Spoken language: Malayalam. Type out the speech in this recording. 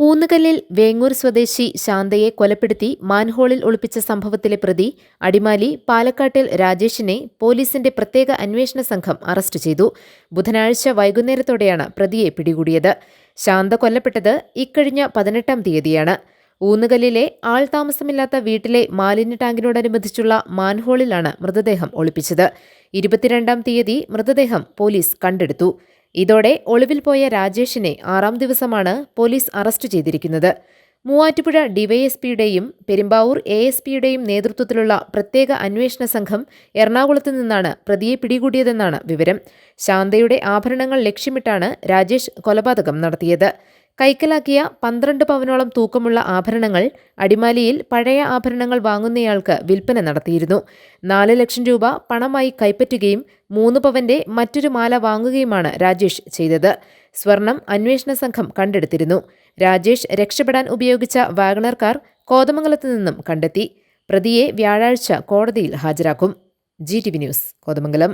ഊന്നുകല്ലിൽ വേങ്ങൂർ സ്വദേശി ശാന്തയെ കൊലപ്പെടുത്തി മാൻഹോളിൽ ഒളിപ്പിച്ച സംഭവത്തിലെ പ്രതി അടിമാലി പാലക്കാട്ടിൽ രാജേഷിനെ പോലീസിന്റെ പ്രത്യേക അന്വേഷണ സംഘം അറസ്റ്റ് ചെയ്തു. ബുധനാഴ്ച വൈകുന്നേരത്തോടെയാണ് പ്രതിയെ പിടികൂടിയത്. ശാന്ത കൊല്ലപ്പെട്ടത് ഇക്കഴിഞ്ഞ പതിനെട്ടാം തീയതിയാണ്. ഊന്നുകല്ലിലെ ആൾതാമസമില്ലാത്ത വീട്ടിലെ മാലിന്യ ടാങ്കിനോടനുബന്ധിച്ചുള്ള മാൻഹോളിലാണ് മൃതദേഹം ഒളിപ്പിച്ചത്. ഇരുപത്തിരണ്ടാം തീയതി മൃതദേഹം പോലീസ് കണ്ടെടുത്തു. ഇതോടെ ഒളിവിൽ പോയ രാജേഷിനെ ആറാം ദിവസമാണ് പോലീസ് അറസ്റ്റ് ചെയ്തിരിക്കുന്നത്. മൂവാറ്റുപുഴ ഡിവൈഎസ്പിയുടെയും പെരുമ്പാവൂർ എ എസ് പിയുടെയും നേതൃത്വത്തിലുള്ള പ്രത്യേക അന്വേഷണ സംഘം എറണാകുളത്ത് നിന്നാണ് പ്രതിയെ പിടികൂടിയതെന്നാണ് വിവരം. ശാന്തയുടെ ആഭരണങ്ങൾ ലക്ഷ്യമിട്ടാണ് രാജേഷ് കൊലപാതകം നടത്തിയത്. കൈക്കലാക്കിയ പന്ത്രണ്ട് പവനോളം തൂക്കമുള്ള ആഭരണങ്ങൾ അടിമാലിയിൽ പഴയ ആഭരണങ്ങൾ വാങ്ങുന്നയാൾക്ക് വിൽപ്പന നടത്തിയിരുന്നു. നാല് ലക്ഷം രൂപ പണമായി കൈപ്പറ്റുകയും മൂന്ന് പവന്റെ മറ്റൊരു മാല വാങ്ങുകയുമാണ് രാജേഷ് ചെയ്തത്. സ്വർണം അന്വേഷണ സംഘം കണ്ടെടുത്തിരുന്നു. രാജേഷ് രക്ഷപ്പെടാൻ ഉപയോഗിച്ച വാഗണർ കോതമംഗലത്ത് നിന്നും കണ്ടെത്തി. പ്രതിയെ വ്യാഴാഴ്ച കോടതിയിൽ ഹാജരാക്കും. G T V news Kothamangalam.